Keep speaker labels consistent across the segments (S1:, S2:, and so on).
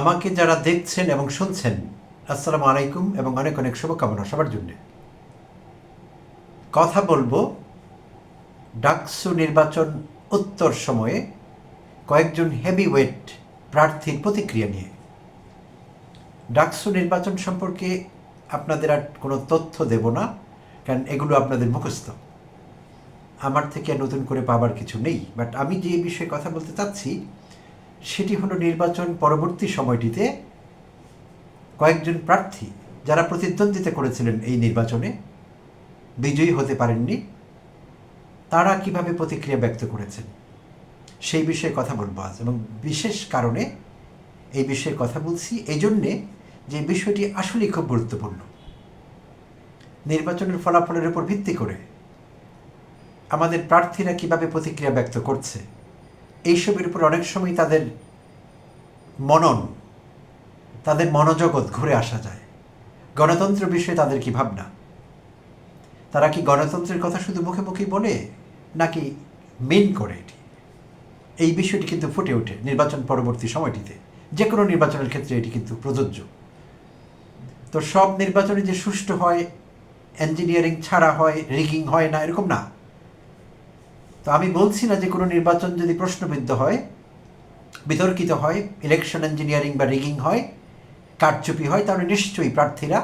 S1: আমাকে যারা দেখছেন এবং শুনছেন আসসালামু আলাইকুম এবং অনেক অনেক শুভকামনা সবার জন্য কথা বলবো ডাকসু নির্বাচন উত্তর সময়ে কয়েকজন ওয়েট প্রার্থীর প্রতিক্রিয়া নিয়ে ডাকসু নির্বাচন সম্পর্কে আপনাদের আর কোনো তথ্য দেব না কারণ এগুলো আপনাদের মুখস্থ আমার থেকে নতুন করে পাবার কিছু নেই বাট আমি যে বিষয়ে কথা বলতে চাচ্ছি সেটি হলো নির্বাচন পরবর্তী সময়টিতে কয়েকজন প্রার্থী যারা প্রতিদ্বন্দ্বিতা করেছিলেন এই নির্বাচনে বিজয়ী হতে পারেননি তারা কিভাবে প্রতিক্রিয়া ব্যক্ত করেছেন সেই বিষয়ে কথা বলবো আজ এবং বিশেষ কারণে এই বিষয়ে কথা বলছি এই জন্যে যে বিষয়টি আসলেই খুব গুরুত্বপূর্ণ নির্বাচনের ফলাফলের উপর ভিত্তি করে আমাদের প্রার্থীরা কিভাবে প্রতিক্রিয়া ব্যক্ত করছে এইসবের উপর অনেক সময় তাদের মনন তাদের মনোজগৎ ঘুরে আসা যায় গণতন্ত্র বিষয়ে তাদের কি ভাবনা তারা কি গণতন্ত্রের কথা শুধু মুখে মুখে বলে নাকি মেন করে এটি এই বিষয়টি কিন্তু ফুটে ওঠে নির্বাচন পরবর্তী সময়টিতে যে কোনো নির্বাচনের ক্ষেত্রে এটি কিন্তু প্রযোজ্য তো সব নির্বাচনে যে সুষ্ঠু হয় ইঞ্জিনিয়ারিং ছাড়া হয় রিগিং হয় না এরকম না তো আমি বলছি না যে কোনো নির্বাচন যদি প্রশ্নবিদ্ধ হয় বিতর্কিত হয় ইলেকশন ইঞ্জিনিয়ারিং বা রিগিং হয় কারচুপি হয় তাহলে নিশ্চয়ই প্রার্থীরা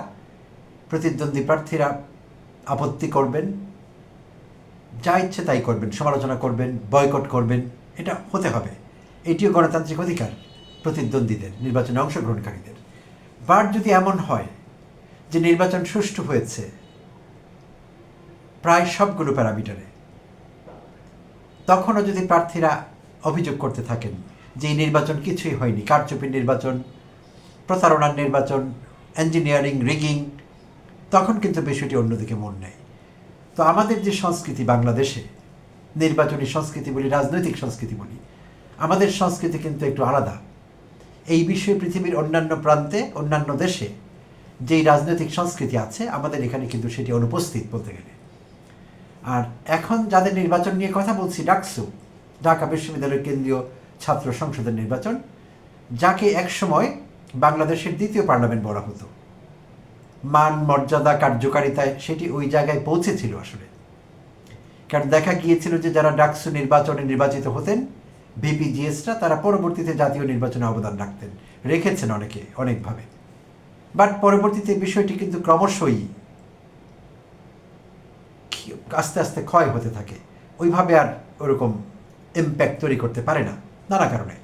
S1: প্রতিদ্বন্দ্বী প্রার্থীরা আপত্তি করবেন যা ইচ্ছে তাই করবেন সমালোচনা করবেন বয়কট করবেন এটা হতে হবে এটিও গণতান্ত্রিক অধিকার প্রতিদ্বন্দ্বীদের নির্বাচনে অংশগ্রহণকারীদের বাট যদি এমন হয় যে নির্বাচন সুষ্ঠু হয়েছে প্রায় সবগুলো প্যারামিটারে তখনও যদি প্রার্থীরা অভিযোগ করতে থাকেন যে এই নির্বাচন কিছুই হয়নি কারচুপির নির্বাচন প্রতারণার নির্বাচন ইঞ্জিনিয়ারিং রিগিং তখন কিন্তু বিষয়টি অন্যদিকে মন নেয় তো আমাদের যে সংস্কৃতি বাংলাদেশে নির্বাচনী সংস্কৃতি বলি রাজনৈতিক সংস্কৃতি বলি আমাদের সংস্কৃতি কিন্তু একটু আলাদা এই বিষয়ে পৃথিবীর অন্যান্য প্রান্তে অন্যান্য দেশে যেই রাজনৈতিক সংস্কৃতি আছে আমাদের এখানে কিন্তু সেটি অনুপস্থিত বলতে গেলে আর এখন যাদের নির্বাচন নিয়ে কথা বলছি ডাকসু ঢাকা বিশ্ববিদ্যালয়ের কেন্দ্রীয় ছাত্র সংসদের নির্বাচন যাকে একসময় বাংলাদেশের দ্বিতীয় পার্লামেন্ট বলা হতো মান মর্যাদা কার্যকারিতায় সেটি ওই জায়গায় পৌঁছেছিল আসলে কারণ দেখা গিয়েছিল যে যারা ডাকসু নির্বাচনে নির্বাচিত হতেন ভিপিজিএসরা তারা পরবর্তীতে জাতীয় নির্বাচনে অবদান রাখতেন রেখেছেন অনেকে অনেকভাবে বাট পরবর্তীতে বিষয়টি কিন্তু ক্রমশই আস্তে আস্তে ক্ষয় হতে থাকে ওইভাবে আর ওরকম ইম্প্যাক্ট তৈরি করতে পারে না নানা কারণে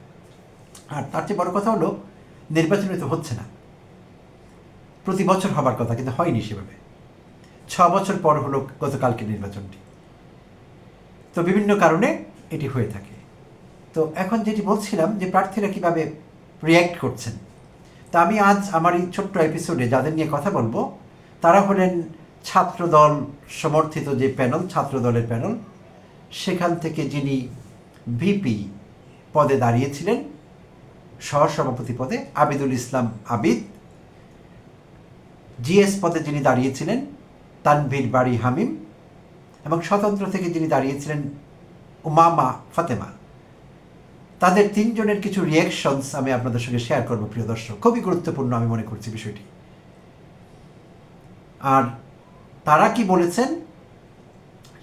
S1: আর তার চেয়ে বড় কথা হলো নির্বাচনে তো হচ্ছে না প্রতি বছর হবার কথা কিন্তু হয়নি সেভাবে ছ বছর পর হলো গতকালকে নির্বাচনটি তো বিভিন্ন কারণে এটি হয়ে থাকে তো এখন যেটি বলছিলাম যে প্রার্থীরা কীভাবে রিয়্যাক্ট করছেন তা আমি আজ আমার এই ছোট্ট এপিসোডে যাদের নিয়ে কথা বলবো তারা হলেন ছাত্রদল সমর্থিত যে প্যানেল ছাত্রদলের প্যানেল সেখান থেকে যিনি ভিপি পদে দাঁড়িয়েছিলেন সহসভাপতি পদে আবিদুল ইসলাম আবিদ জিএস পদে যিনি দাঁড়িয়েছিলেন তানভীর বাড়ি হামিম এবং স্বতন্ত্র থেকে যিনি দাঁড়িয়েছিলেন উমামা ফাতেমা তাদের তিনজনের কিছু রিয়াকশনস আমি আপনাদের সঙ্গে শেয়ার করবো প্রিয় দর্শক খুবই গুরুত্বপূর্ণ আমি মনে করছি বিষয়টি আর তারা কি বলেছেন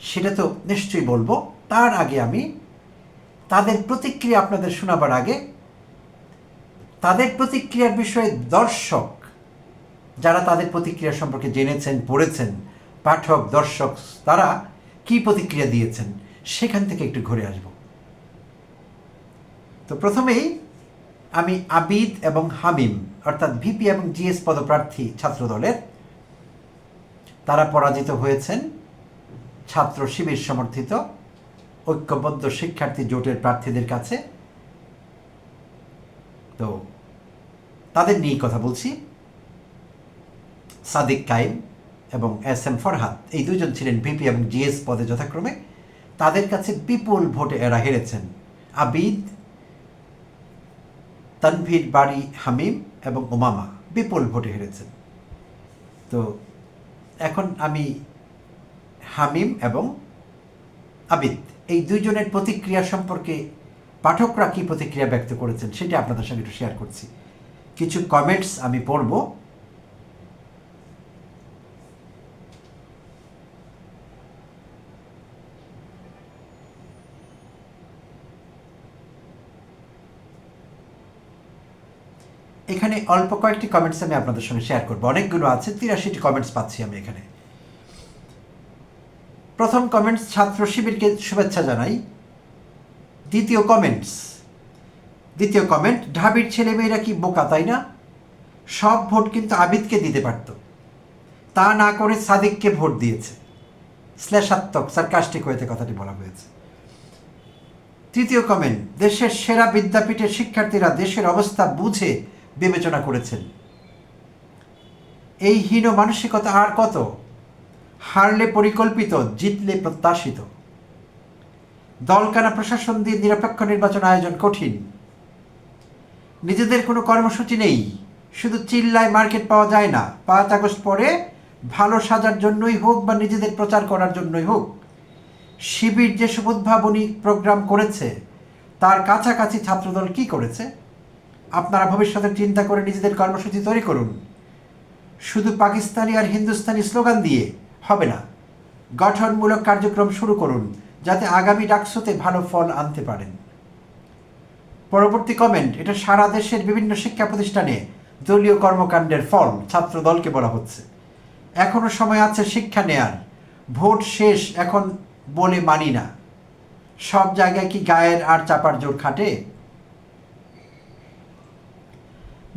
S1: সেটা তো নিশ্চয়ই বলবো তার আগে আমি তাদের প্রতিক্রিয়া আপনাদের শোনাবার আগে তাদের প্রতিক্রিয়ার বিষয়ে দর্শক যারা তাদের প্রতিক্রিয়া সম্পর্কে জেনেছেন পড়েছেন পাঠক দর্শক তারা কি প্রতিক্রিয়া দিয়েছেন সেখান থেকে একটু ঘুরে আসব তো প্রথমেই আমি আবিদ এবং হামিম অর্থাৎ ভিপি এবং জিএস পদপ্রার্থী ছাত্রদলের তারা পরাজিত হয়েছেন ছাত্র শিবির সমর্থিত ঐক্যবদ্ধ শিক্ষার্থী জোটের প্রার্থীদের কাছে তো তাদের নিয়েই কথা বলছি সাদিক কাইম এবং এস এম ফরহাদ এই দুজন ছিলেন ভিপি এবং জিএস পদে যথাক্রমে তাদের কাছে বিপুল ভোটে এরা হেরেছেন আবিদ তানভীর বাড়ি হামিম এবং ওমামা বিপুল ভোটে হেরেছেন তো এখন আমি হামিম এবং আবিদ এই দুইজনের প্রতিক্রিয়া সম্পর্কে পাঠকরা কী প্রতিক্রিয়া ব্যক্ত করেছেন সেটা আপনাদের সঙ্গে একটু শেয়ার করছি কিছু কমেন্টস আমি পড়ব এখানে অল্প কয়েকটি কমেন্টস আমি আপনাদের সঙ্গে শেয়ার করবো অনেকগুলো আছে তিরাশিটি কমেন্টস পাচ্ছি আমি এখানে প্রথম কমেন্টস ছাত্র শিবিরকে শুভেচ্ছা জানাই দ্বিতীয় কমেন্টস দ্বিতীয় কমেন্ট ঢাবির ছেলেমেয়েরা কি বোকা তাই না সব ভোট কিন্তু আবিদকে দিতে পারত তা না করে সাদিককে ভোট দিয়েছে শ্লেষাত্মক সার্কাস্টিক হয়েতে কথাটি বলা হয়েছে তৃতীয় কমেন্ট দেশের সেরা বিদ্যাপীঠের শিক্ষার্থীরা দেশের অবস্থা বুঝে বিবেচনা করেছেন এই হীন মানসিকতা আর কত হারলে পরিকল্পিত জিতলে প্রত্যাশিত দলকানা প্রশাসন দিয়ে নিরপেক্ষ নির্বাচন আয়োজন কঠিন নিজেদের কোনো কর্মসূচি নেই শুধু চিল্লায় মার্কেট পাওয়া যায় না পাঁচ আগস্ট পরে ভালো সাজার জন্যই হোক বা নিজেদের প্রচার করার জন্যই হোক শিবির যেসব উদ্ভাবনী প্রোগ্রাম করেছে তার কাছাকাছি ছাত্রদল কি করেছে আপনারা ভবিষ্যতের চিন্তা করে নিজেদের কর্মসূচি তৈরি করুন শুধু পাকিস্তানি আর হিন্দুস্তানি স্লোগান দিয়ে হবে না গঠনমূলক কার্যক্রম শুরু করুন যাতে আগামী ডাকসোতে ভালো ফল আনতে পারেন পরবর্তী কমেন্ট এটা সারা দেশের বিভিন্ন শিক্ষা প্রতিষ্ঠানে দলীয় কর্মকাণ্ডের ফল ছাত্র দলকে বলা হচ্ছে এখনও সময় আছে শিক্ষা নেয়ার ভোট শেষ এখন বলে মানি না সব জায়গায় কি গায়ের আর চাপার জোর খাটে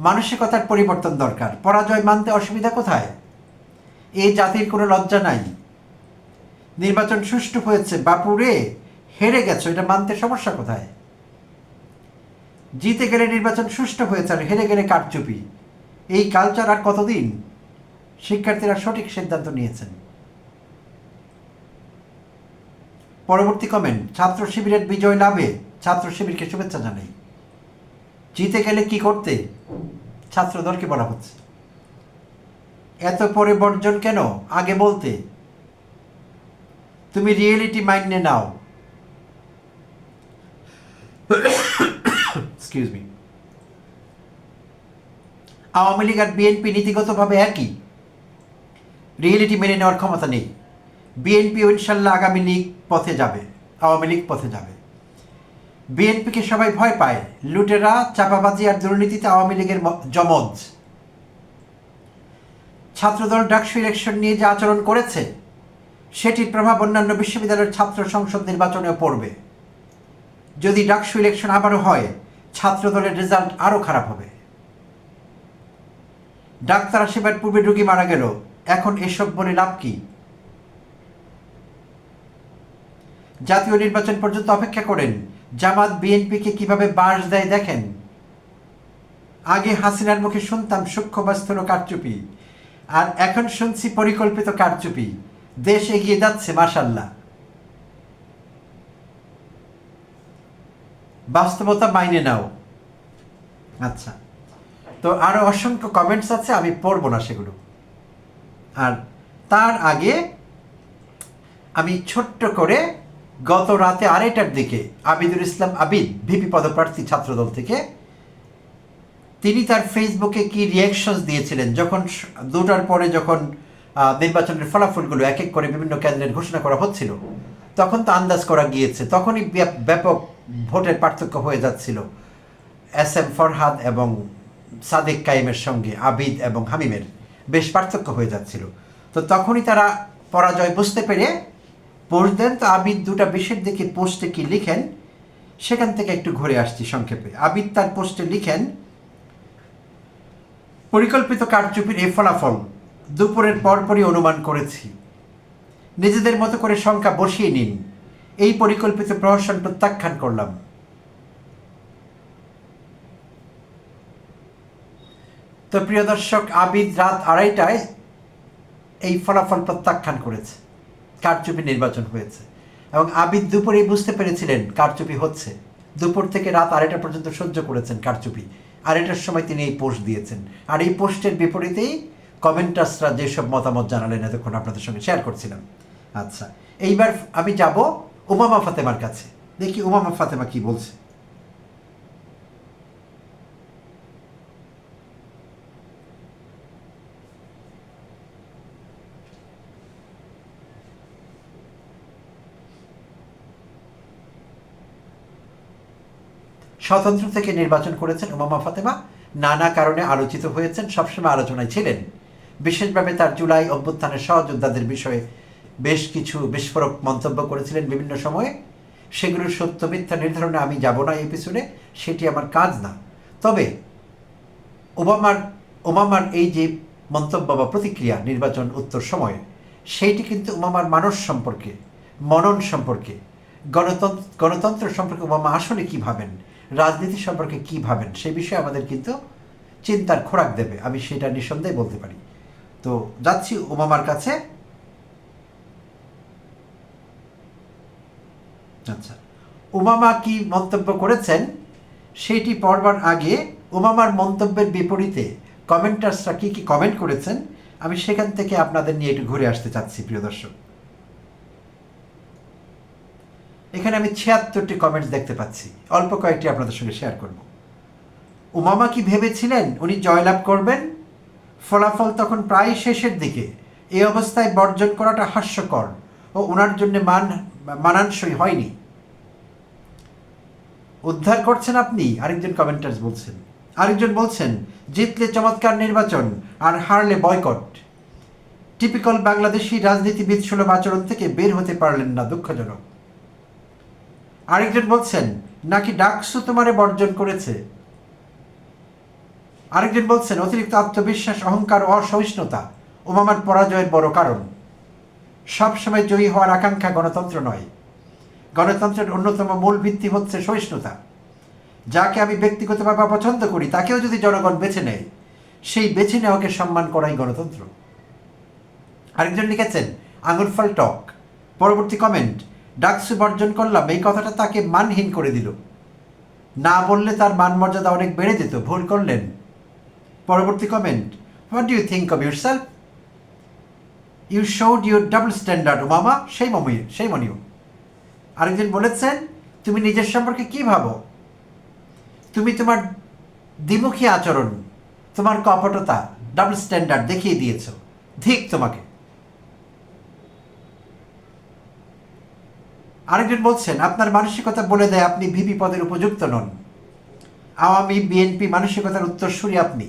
S1: মানসিকতার পরিবর্তন দরকার পরাজয় মানতে অসুবিধা কোথায় এই জাতির কোনো লজ্জা নাই নির্বাচন সুষ্ঠু হয়েছে বাপুরে হেরে গেছো এটা মানতে সমস্যা কোথায় জিতে গেলে নির্বাচন সুষ্ঠু হয়েছে আর হেরে গেলে কারচুপি এই কালচার আর কতদিন শিক্ষার্থীরা সঠিক সিদ্ধান্ত নিয়েছেন পরবর্তী কমেন্ট ছাত্র শিবিরের বিজয় লাভে ছাত্র শিবিরকে শুভেচ্ছা জানাই জিতে গেলে কি করতে ছাত্রদলকে বলা হচ্ছে এত পরে বর্জন কেন আগে বলতে তুমি রিয়েলিটি মাইন্ডে now excuse me Awami League আর বিএনপি নীতিগতভাবে একই রিয়েলিটি মেনে নেওয়ার ক্ষমতা নেই বিএনপি ইনশাল্লাহ আগামী লীগ পথে যাবে আওয়ামী লীগ পথে যাবে বিএনপিকে সবাই ভয় পায় লুটেরা চাপাবাজি আর দুর্নীতিতে আওয়ামী লীগের জমজ ছাত্রদল ডাকসু ইলেকশন নিয়ে যে আচরণ করেছে সেটির প্রভাব অন্যান্য বিশ্ববিদ্যালয়ের ছাত্র সংসদ নির্বাচনেও পড়বে যদি ডাকসু ইলেকশন আবারও হয় ছাত্রদলের রেজাল্ট আরও খারাপ হবে ডাক্তার আসিবার পূর্বে রুগী মারা গেল এখন এসব বলে লাভ কি জাতীয় নির্বাচন পর্যন্ত অপেক্ষা করেন জামাত বিএনপিকে কিভাবে বাস দেয় দেখেন আগে হাসিনার মুখে শুনতাম সূক্ষ্ম বাস্তল কারচুপি আর এখন শুনছি পরিকল্পিত কারচুপি দেশ এগিয়ে যাচ্ছে মাসাল্লাহ বাস্তবতা মাইনে নাও আচ্ছা তো আরো অসংখ্য কমেন্টস আছে আমি পড়ব না সেগুলো আর তার আগে আমি ছোট্ট করে গত রাতে আড়াইটার দিকে আবিদুল ইসলাম আবিদ ভিপি পদপ্রার্থী ছাত্রদল থেকে তিনি তার ফেসবুকে কি রিয়াকশন দিয়েছিলেন যখন দুটার পরে যখন নির্বাচনের ফলাফলগুলো এক এক করে বিভিন্ন কেন্দ্রের ঘোষণা করা হচ্ছিল তখন তো আন্দাজ করা গিয়েছে তখনই ব্যাপক ভোটের পার্থক্য হয়ে যাচ্ছিল এস এম ফরহাদ এবং সাদেক কাইমের সঙ্গে আবিদ এবং হামিমের বেশ পার্থক্য হয়ে যাচ্ছিল তো তখনই তারা পরাজয় বুঝতে পেরে পোস্ট দেন তো আবিদ দুটা বিশের দিকে পোস্টে কি লিখেন সেখান থেকে একটু ঘুরে আসছি সংক্ষেপে আবিদ তার পোস্টে লিখেন পরিকল্পিত কারচুপির এই ফলাফল দুপুরের পরপরই অনুমান করেছি নিজেদের মতো করে সংখ্যা বসিয়ে নিন এই পরিকল্পিত প্রহসন প্রত্যাখ্যান করলাম তো প্রিয় দর্শক আবিদ রাত আড়াইটায় এই ফলাফল প্রত্যাখ্যান করেছে কারচুপি নির্বাচন হয়েছে এবং আবিদ দুপুরেই বুঝতে পেরেছিলেন কারচুপি হচ্ছে দুপুর থেকে রাত আড়াইটা পর্যন্ত সহ্য করেছেন কারচুপি আড়াইটার সময় তিনি এই পোস্ট দিয়েছেন আর এই পোস্টের বিপরীতেই কমেন্টাসরা যেসব মতামত জানালেন এতক্ষণ আপনাদের সঙ্গে শেয়ার করছিলাম আচ্ছা এইবার আমি যাব উমামা ফাতেমার কাছে দেখি উমামা ফাতেমা কি বলছে স্বতন্ত্র থেকে নির্বাচন করেছেন ওমামা ফাতেমা নানা কারণে আলোচিত হয়েছেন সবসময় আলোচনায় ছিলেন বিশেষভাবে তার জুলাই অভ্যুত্থানের সহযোদ্ধাদের বিষয়ে বেশ কিছু বিস্ফোরক মন্তব্য করেছিলেন বিভিন্ন সময়ে সেগুলোর সত্য মিথ্যা নির্ধারণে আমি যাব না এই পিছনে সেটি আমার কাজ না তবে ওবামার ওবামার এই যে মন্তব্য বা প্রতিক্রিয়া নির্বাচন উত্তর সময়ে সেইটি কিন্তু ওবামার মানুষ সম্পর্কে মনন সম্পর্কে গণতন্ত্র গণতন্ত্র সম্পর্কে ওবামা আসলে কী ভাবেন রাজনীতি সম্পর্কে কি ভাবেন সে বিষয়ে আমাদের কিন্তু চিন্তার খোরাক দেবে আমি সেটা নিঃসন্দেহে বলতে পারি তো যাচ্ছি ওমামার কাছে আচ্ছা ওমামা কি মন্তব্য করেছেন সেটি পড়বার আগে ওমামার মন্তব্যের বিপরীতে কমেন্টার্সরা কি কি কমেন্ট করেছেন আমি সেখান থেকে আপনাদের নিয়ে একটু ঘুরে আসতে চাচ্ছি প্রিয় দর্শক এখানে আমি ছিয়াত্তরটি কমেন্টস দেখতে পাচ্ছি অল্প কয়েকটি আপনাদের সঙ্গে শেয়ার করব উমামা কি ভেবেছিলেন উনি জয়লাভ করবেন ফলাফল তখন প্রায় শেষের দিকে এই অবস্থায় বর্জন করাটা হাস্যকর ও ওনার জন্য মান মানানসই হয়নি উদ্ধার করছেন আপনি আরেকজন কমেন্টার্স বলছেন আরেকজন বলছেন জিতলে চমৎকার নির্বাচন আর হারলে বয়কট টিপিক্যাল বাংলাদেশি রাজনীতিবিদ সুলভ আচরণ থেকে বের হতে পারলেন না দুঃখজনক আরেকজন বলছেন নাকি ডাকসু তোমারে বর্জন করেছে আরেকজন বলছেন অতিরিক্ত আত্মবিশ্বাস অহংকার ও অসহিষ্ণুতা ওবামার পরাজয়ের বড় কারণ সবসময় জয়ী হওয়ার আকাঙ্ক্ষা গণতন্ত্র নয় গণতন্ত্রের অন্যতম মূল ভিত্তি হচ্ছে সহিষ্ণুতা যাকে আমি ব্যক্তিগতভাবে পছন্দ করি তাকেও যদি জনগণ বেছে নেয় সেই বেছে নেওয়াকে সম্মান করাই গণতন্ত্র আরেকজন লিখেছেন আঙুলফল টক পরবর্তী কমেন্ট ডাকসু বর্জন করলাম এই কথাটা তাকে মানহীন করে দিল না বললে তার মান মর্যাদা অনেক বেড়ে যেত ভুল করলেন পরবর্তী comment what you think of yourself you showed your double standard মামা সেই মমিও সেই মনিও আরেকজন বলেছেন তুমি নিজের সম্পর্কে কি ভাবো তুমি তোমার দ্বিমুখী আচরণ তোমার কপটতা ডাবল স্ট্যান্ডার্ড দেখিয়ে দিয়েছ ধিক তোমাকে আরেকজন বলছেন আপনার মানসিকতা বলে দেয় আপনি ভিপি পদের উপযুক্ত নন আওয়ামী বিএনপি মানসিকতার উত্তরসূরি আপনি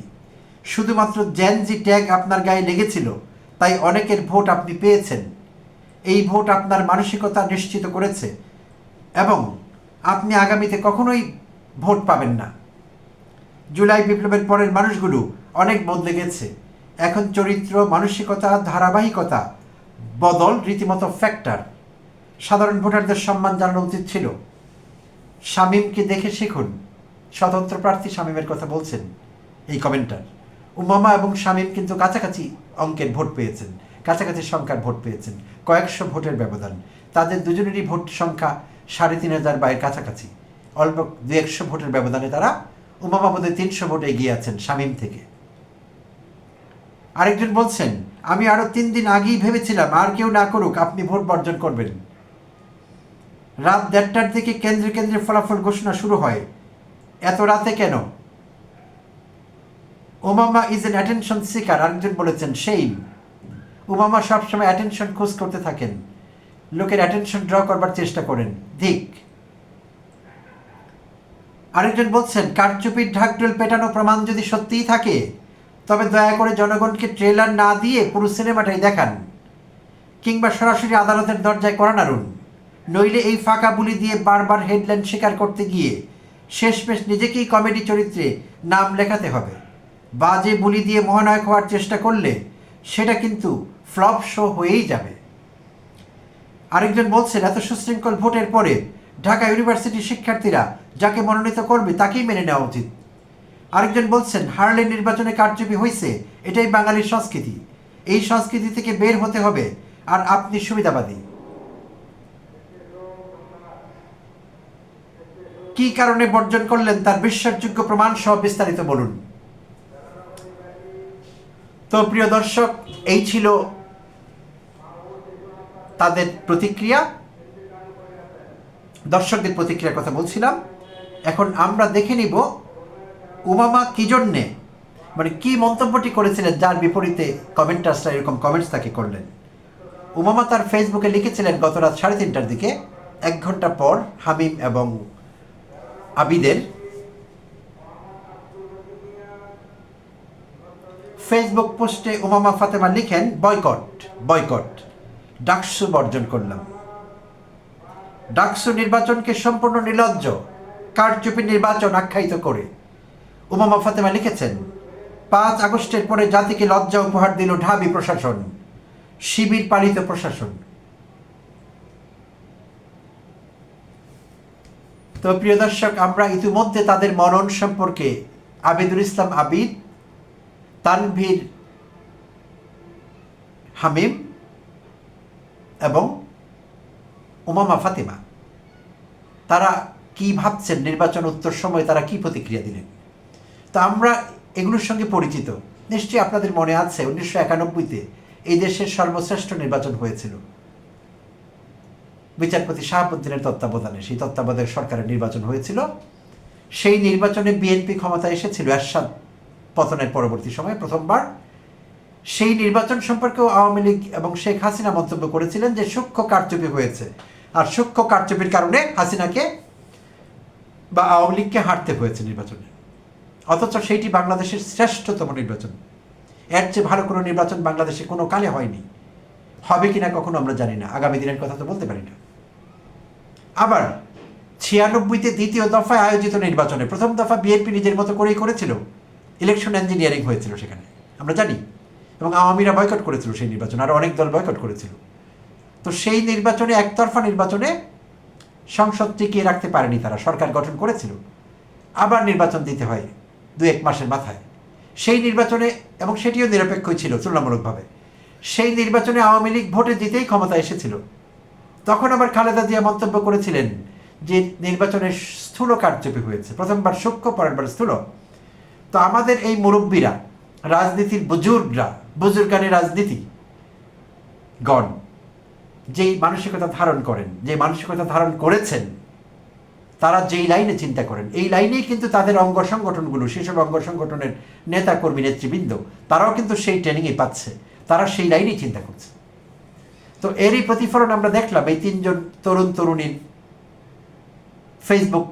S1: শুধুমাত্র জ্যানজি ট্যাগ আপনার গায়ে লেগেছিল তাই অনেকের ভোট আপনি পেয়েছেন এই ভোট আপনার মানসিকতা নিশ্চিত করেছে এবং আপনি আগামীতে কখনোই ভোট পাবেন না জুলাই বিপ্লবের পরের মানুষগুলো অনেক বদলে গেছে এখন চরিত্র মানসিকতা ধারাবাহিকতা বদল রীতিমতো ফ্যাক্টর সাধারণ ভোটারদের সম্মান জানানো উচিত ছিল শামীমকে দেখে শিখুন স্বতন্ত্র প্রার্থী শামীমের কথা বলছেন এই কমেন্টার উমামা এবং শামীম কিন্তু কাছাকাছি অঙ্কের ভোট পেয়েছেন কাছাকাছি সংখ্যার ভোট পেয়েছেন কয়েকশো ভোটের ব্যবধান তাদের দুজনেরই ভোট সংখ্যা সাড়ে তিন হাজার বাইয়ের কাছাকাছি অল্প দু একশো ভোটের ব্যবধানে তারা উমামা বোধহয় তিনশো ভোটে এগিয়ে আছেন শামীম থেকে আরেকজন বলছেন আমি আরও তিন দিন আগেই ভেবেছিলাম আর কেউ না করুক আপনি ভোট বর্জন করবেন রাত দেড়টার থেকে কেন্দ্রে কেন্দ্রে ফলাফল ঘোষণা শুরু হয় এত রাতে কেন ওমামা ইজ এন অ্যাটেনশন সিকার আরেকজন বলেছেন সেইম ওমামা সবসময় অ্যাটেনশন খোঁজ করতে থাকেন লোকের অ্যাটেনশন ড্র করবার চেষ্টা করেন দিক আরেকজন বলছেন কারচুপির ঢাকঢোল পেটানো প্রমাণ যদি সত্যিই থাকে তবে দয়া করে জনগণকে ট্রেলার না দিয়ে পুরো সিনেমাটাই দেখান কিংবা সরাসরি আদালতের দরজায় আরুন নইলে এই ফাঁকা বুলি দিয়ে বারবার হেডলাইন স্বীকার করতে গিয়ে শেষমেশ নিজেকেই কমেডি চরিত্রে নাম লেখাতে হবে বাজে বুলি দিয়ে মহানায়ক হওয়ার চেষ্টা করলে সেটা কিন্তু ফ্লপ শো হয়েই যাবে আরেকজন বলছেন এত সুশৃঙ্খল ভোটের পরে ঢাকা ইউনিভার্সিটির শিক্ষার্থীরা যাকে মনোনীত করবে তাকেই মেনে নেওয়া উচিত আরেকজন বলছেন হারলে নির্বাচনে কারচুপি হয়েছে এটাই বাঙালির সংস্কৃতি এই সংস্কৃতি থেকে বের হতে হবে আর আপনি সুবিধাবাদী কি কারণে বর্জন করলেন তার বিশ্বাসযোগ্য প্রমাণ সহ বিস্তারিত বলুন তো প্রিয় দর্শক এই ছিল তাদের প্রতিক্রিয়া দর্শকদের প্রতিক্রিয়ার কথা বলছিলাম এখন আমরা দেখে নিব উমামা কি জন্যে মানে কি মন্তব্যটি করেছিলেন যার বিপরীতে কমেন্টার্সরা এরকম কমেন্টস তাকে করলেন উমামা তার ফেসবুকে লিখেছিলেন গত রাত সাড়ে তিনটার দিকে এক ঘন্টা পর হামিম এবং আবিদের ফেসবুক পোস্টে ওমামা ফাতেমা লিখেন বয়কট বয়কট ডাকসু বর্জন করলাম ডাকসু নির্বাচনকে সম্পূর্ণ নির্লজ্জ কারচুপি নির্বাচন আখ্যায়িত করে উমামা ফাতেমা লিখেছেন পাঁচ আগস্টের পরে জাতিকে লজ্জা উপহার দিল ঢাবি প্রশাসন শিবির পালিত প্রশাসন তো প্রিয় দর্শক আমরা ইতিমধ্যে তাদের মনন সম্পর্কে আবিদুল ইসলাম আবিদ তানভীর হামিম এবং উমামা ফাতেমা তারা কি ভাবছেন নির্বাচন উত্তর সময় তারা কি প্রতিক্রিয়া দিলেন তো আমরা এগুলোর সঙ্গে পরিচিত নিশ্চয়ই আপনাদের মনে আছে উনিশশো একানব্বইতে এই দেশের সর্বশ্রেষ্ঠ নির্বাচন হয়েছিল বিচারপতি শাহাবুদ্দিনের তত্ত্বাবধানে সেই তত্ত্বাবধায়ক সরকারের নির্বাচন হয়েছিল সেই নির্বাচনে বিএনপি ক্ষমতায় এসেছিল এরশাদ পতনের পরবর্তী সময়ে প্রথমবার সেই নির্বাচন সম্পর্কেও আওয়ামী লীগ এবং শেখ হাসিনা মন্তব্য করেছিলেন যে সূক্ষ্ম কারচুপি হয়েছে আর সূক্ষ্ম কারচুপির কারণে হাসিনাকে বা আওয়ামী লীগকে হারতে হয়েছে নির্বাচনে অথচ সেইটি বাংলাদেশের শ্রেষ্ঠতম নির্বাচন এর চেয়ে ভালো কোনো নির্বাচন বাংলাদেশে কোনো কালে হয়নি হবে কিনা কখনো আমরা জানি না আগামী দিনের কথা তো বলতে পারি না আবার ছিয়ানব্বইতে দ্বিতীয় দফায় আয়োজিত নির্বাচনে প্রথম দফা বিএনপি নিজের মতো করেই করেছিল ইলেকশন ইঞ্জিনিয়ারিং হয়েছিল সেখানে আমরা জানি এবং আওয়ামীরা বয়কট করেছিল সেই নির্বাচন আর অনেক দল বয়কট করেছিল তো সেই নির্বাচনে একতরফা নির্বাচনে সংসদ টিকিয়ে রাখতে পারেনি তারা সরকার গঠন করেছিল আবার নির্বাচন দিতে হয় দু এক মাসের মাথায় সেই নির্বাচনে এবং সেটিও নিরপেক্ষই ছিল তুলনামূলকভাবে সেই নির্বাচনে আওয়ামী লীগ ভোটে দিতেই ক্ষমতা এসেছিল তখন আবার খালেদা জিয়া মন্তব্য করেছিলেন যে নির্বাচনের স্থূল কারচুপি হয়েছে প্রথমবার সূক্ষ্ম পরেরবার স্থূল তো আমাদের এই মুরব্বীরা রাজনীতির বুজুর্গরা বুজুর্গানি রাজনীতি গণ যেই মানসিকতা ধারণ করেন যে মানসিকতা ধারণ করেছেন তারা যেই লাইনে চিন্তা করেন এই লাইনেই কিন্তু তাদের অঙ্গ সংগঠনগুলো সেসব অঙ্গ সংগঠনের নেতা কর্মী নেতৃবৃন্দ তারাও কিন্তু সেই ট্রেনিংয়ে পাচ্ছে তারা সেই লাইনেই চিন্তা করছে তো এরই প্রতিফলন আমরা দেখলাম এই তিনজন তরুণ তরুণীর ফেসবুক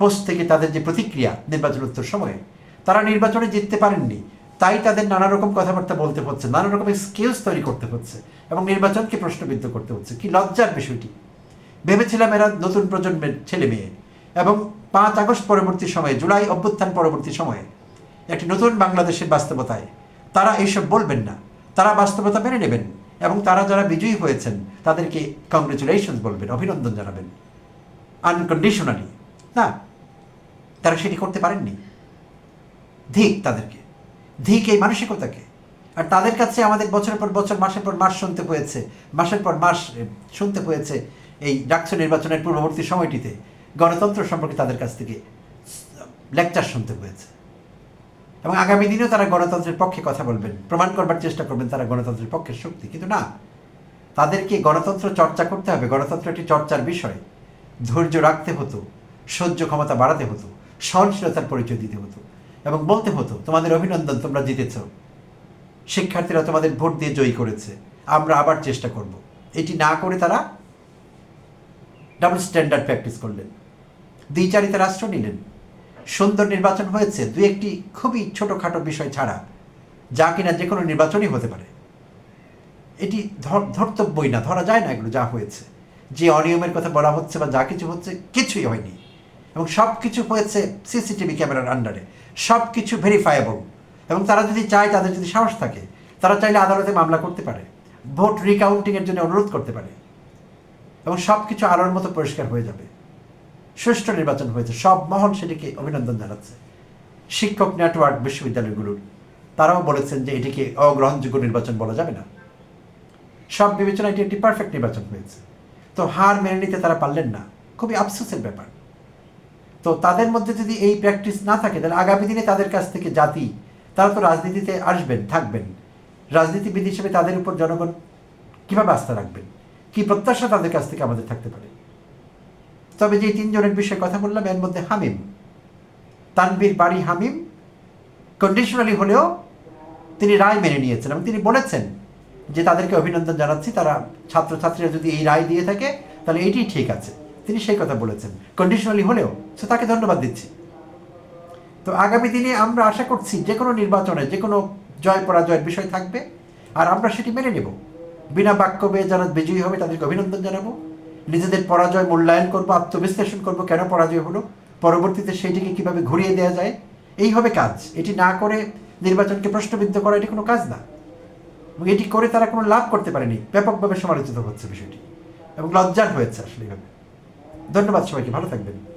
S1: পোস্ট থেকে তাদের যে প্রতিক্রিয়া নির্বাচন উত্তর সময়ে তারা নির্বাচনে জিততে পারেননি তাই তাদের নানা রকম কথাবার্তা বলতে হচ্ছে নানা রকম স্কিলস তৈরি করতে হচ্ছে এবং নির্বাচনকে প্রশ্নবিদ্ধ করতে হচ্ছে কি লজ্জার বিষয়টি ভেবেছিলাম এরা নতুন প্রজন্মের ছেলে মেয়ে এবং পাঁচ আগস্ট পরবর্তী সময়ে জুলাই অভ্যুত্থান পরবর্তী সময়ে একটি নতুন বাংলাদেশের বাস্তবতায় তারা এইসব বলবেন না তারা বাস্তবতা মেনে নেবেন এবং তারা যারা বিজয়ী হয়েছেন তাদেরকে কংগ্রেচুলেশন বলবেন অভিনন্দন জানাবেন আনকন্ডিশনালি না তারা সেটি করতে পারেননি ধিক তাদেরকে ধিক এই মানসিকতাকে আর তাদের কাছে আমাদের বছরের পর বছর মাসের পর মাস শুনতে হয়েছে মাসের পর মাস শুনতে হয়েছে এই ডাকসু নির্বাচনের পূর্ববর্তী সময়টিতে গণতন্ত্র সম্পর্কে তাদের কাছ থেকে লেকচার শুনতে হয়েছে এবং আগামী দিনেও তারা গণতন্ত্রের পক্ষে কথা বলবেন প্রমাণ করবার চেষ্টা করবেন তারা গণতন্ত্রের পক্ষের শক্তি কিন্তু না তাদেরকে গণতন্ত্র চর্চা করতে হবে গণতন্ত্র একটি চর্চার বিষয় ধৈর্য রাখতে হতো সহ্য ক্ষমতা বাড়াতে হতো সহনশীলতার পরিচয় দিতে হতো এবং বলতে হতো তোমাদের অভিনন্দন তোমরা জিতেছ শিক্ষার্থীরা তোমাদের ভোট দিয়ে জয়ী করেছে আমরা আবার চেষ্টা করব এটি না করে তারা ডাবল স্ট্যান্ডার্ড প্র্যাকটিস করলেন দ্বিচারিতা রাষ্ট্র নিলেন সুন্দর নির্বাচন হয়েছে দু একটি খুবই ছোটোখাটো বিষয় ছাড়া যা কিনা যে কোনো নির্বাচনই হতে পারে এটি ধর্তব্যই না ধরা যায় না এগুলো যা হয়েছে যে অনিয়মের কথা বলা হচ্ছে বা যা কিছু হচ্ছে কিছুই হয়নি এবং সব কিছু হয়েছে সিসিটিভি ক্যামেরার আন্ডারে সব কিছু ভেরিফায়েবল এবং তারা যদি চায় তাদের যদি সাহস থাকে তারা চাইলে আদালতে মামলা করতে পারে ভোট রিকাউন্টিংয়ের জন্য অনুরোধ করতে পারে এবং সব কিছু আলোর মতো পরিষ্কার হয়ে যাবে সুষ্ঠু নির্বাচন হয়েছে সব মহল সেটিকে অভিনন্দন জানাচ্ছে শিক্ষক নেটওয়ার্ক বিশ্ববিদ্যালয়গুলোর তারাও বলেছেন যে এটিকে অগ্রহণযোগ্য নির্বাচন বলা যাবে না সব বিবেচনা এটি একটি পারফেক্ট নির্বাচন হয়েছে তো হার মেনে নিতে তারা পারলেন না খুবই আফসোসের ব্যাপার তো তাদের মধ্যে যদি এই প্র্যাকটিস না থাকে তাহলে আগামী দিনে তাদের কাছ থেকে জাতি তারা তো রাজনীতিতে আসবেন থাকবেন রাজনীতিবিদ হিসেবে তাদের উপর জনগণ কীভাবে আস্থা রাখবেন কী প্রত্যাশা তাদের কাছ থেকে আমাদের থাকতে পারে তবে যে তিনজনের বিষয়ে কথা বললাম এর মধ্যে হামিম তানবির বাড়ি হামিম কন্ডিশনালি হলেও তিনি রায় মেনে নিয়েছেন এবং তিনি বলেছেন যে তাদেরকে অভিনন্দন জানাচ্ছি তারা ছাত্রছাত্রীরা যদি এই রায় দিয়ে থাকে তাহলে এটি ঠিক আছে তিনি সেই কথা বলেছেন কন্ডিশনালি হলেও সে তাকে ধন্যবাদ দিচ্ছি তো আগামী দিনে আমরা আশা করছি যে কোনো নির্বাচনে যে কোনো জয় পরাজয়ের বিষয় থাকবে আর আমরা সেটি মেনে নেব বিনা বাক্য বেয়ে যারা বিজয়ী হবে তাদেরকে অভিনন্দন জানাবো নিজেদের পরাজয় মূল্যায়ন করবো আত্মবিশ্লেষণ করবো কেন পরাজয় হলো পরবর্তীতে সেইটিকে কিভাবে ঘুরিয়ে দেওয়া যায় এই হবে কাজ এটি না করে নির্বাচনকে প্রশ্নবিদ্ধ করা এটি কোনো কাজ না এবং এটি করে তারা কোনো লাভ করতে পারেনি ব্যাপকভাবে সমালোচিত হচ্ছে বিষয়টি এবং লজ্জার হয়েছে আসলে ধন্যবাদ সবাইকে ভালো থাকবেন